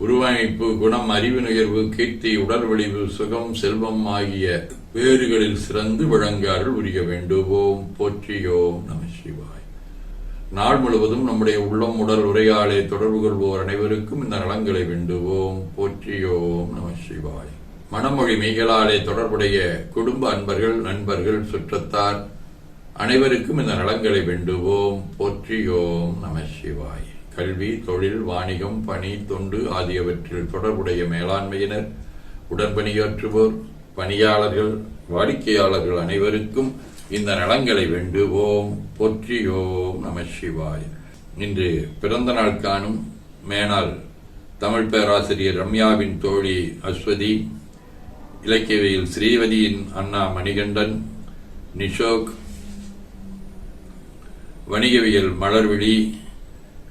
உருவமைப்பு குணம் அறிவு நுகர்வு கீர்த்தி உடல் விழிவு சுகம் செல்வம் ஆகிய வேறுகளில் சிறந்து விளங்க உரிய வேண்டுவோம். போற்றியோம் நம சிவாய். நாள் முழுவதும் நம்முடைய உள்ளம் உடல் உரையாடை தொடர்பு கொள்வோர் அனைவருக்கும் இந்த நலங்களை வேண்டுவோம். போற்றியோம் நம சிவாய். மனமொழி மெய்களாலே தொடர்புடைய குடும்ப அன்பர்கள் நண்பர்கள் சுற்றத்தார் அனைவருக்கும் இந்த நலங்களை வேண்டுவோம். போற்றியோம் நம சிவாய். கல்வி தொழில் வாணிகம் பணி தொண்டு ஆகியவற்றில் தொடர்புடைய மேலாண்மையினர் உடன்பணியாற்றுவோர் பணியாளர்கள் வாடிக்கையாளர்கள் அனைவருக்கும் இந்த நலங்களை வேண்டுவோம். போற்றியோம் நம சிவாய். இன்று பிறந்த நாள் காணும் தமிழ் பேராசிரியர் ரம்யாவின் தோழி அஸ்வதி இலக்கியவியல் ஸ்ரீவதியின் அண்ணா மணிகண்டன் நிஷோக் வணிகவியல் மலர்விழி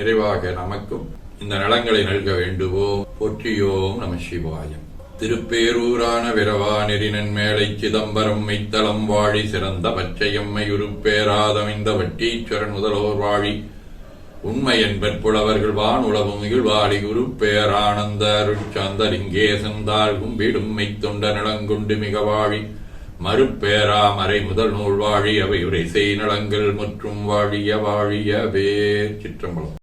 நிறைவாக நமக்கும் இந்த நலங்களை நல்க வேண்டுவோம் போற்றியோம் நம சிவாயம் திருப்பேரூரான விரவா நெறினன் மேலை சிதம்பரம் மெய்த்தளம் வாழி சிறந்த பச்சையம்மை உருப்பேராதமைந்த வட்டீஸ்வரன் முதலோர் வாழி. உண்மை என்பர் புலவர்கள் வான் உளவும் இகழ்வாளி குரு பேரானந்த அருட்சாந்த லிங்கேசன் தாழ் கும்பிடும் மெய்த்தொண்ட நலங்கொண்டு மிக வாழி மறுப்பேரா மறை முதல் நூல் வாழி அவை உரை செய் நலங்கள் மற்றும் வாழிய வாழிய வேர் சிற்றம்பலம்.